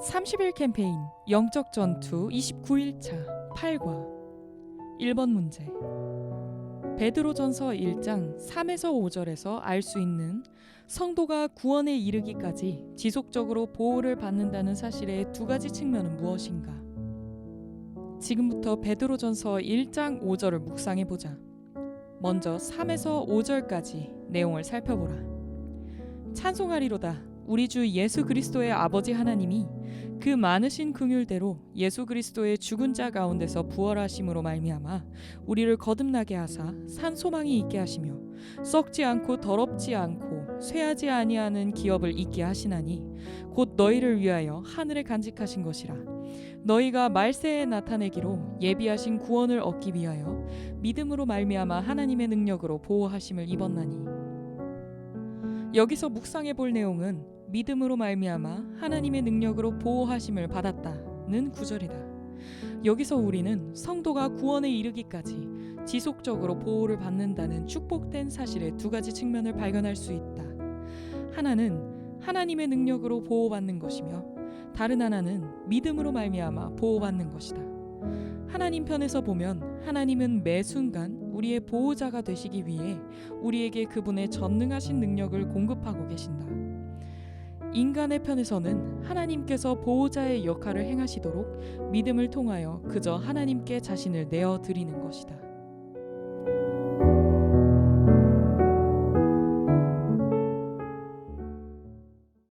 30일 캠페인 영적 전투 29일차 8과 1번 문제 베드로전서 1장 3에서 5절에서 알 수 있는 성도가 구원에 이르기까지 지속적으로 보호를 받는다는 사실의 두 가지 측면은 무엇인가? 지금부터 베드로전서 1장 5절을 묵상해 보자. 먼저 3에서 5절까지 내용을 살펴보라. 찬송하리로다. 우리 주 예수 그리스도의 아버지 하나님이 그 많으신 긍휼대로 예수 그리스도의 죽은 자 가운데서 부활하심으로 말미암아 우리를 거듭나게 하사 산 소망이 있게 하시며 썩지 않고 더럽지 않고 쇠하지 아니하는 기업을 있게 하시나니 곧 너희를 위하여 하늘에 간직하신 것이라. 너희가 말세에 나타내기로 예비하신 구원을 얻기 위하여 믿음으로 말미암아 하나님의 능력으로 보호하심을 입었나니. 여기서 묵상해 볼 내용은 믿음으로 말미암아 하나님의 능력으로 보호하심을 받았다는 구절이다. 여기서 우리는 성도가 구원에 이르기까지 지속적으로 보호를 받는다는 축복된 사실의 두 가지 측면을 발견할 수 있다. 하나는 하나님의 능력으로 보호받는 것이며 다른 하나는 믿음으로 말미암아 보호받는 것이다. 하나님 편에서 보면 하나님은 매 순간 우리의 보호자가 되시기 위해 우리에게 그분의 전능하신 능력을 공급하고 계신다. 인간의 편에서는 하나님께서 보호자의 역할을 행하시도록 믿음을 통하여 그저 하나님께 자신을 내어 드리는 것이다.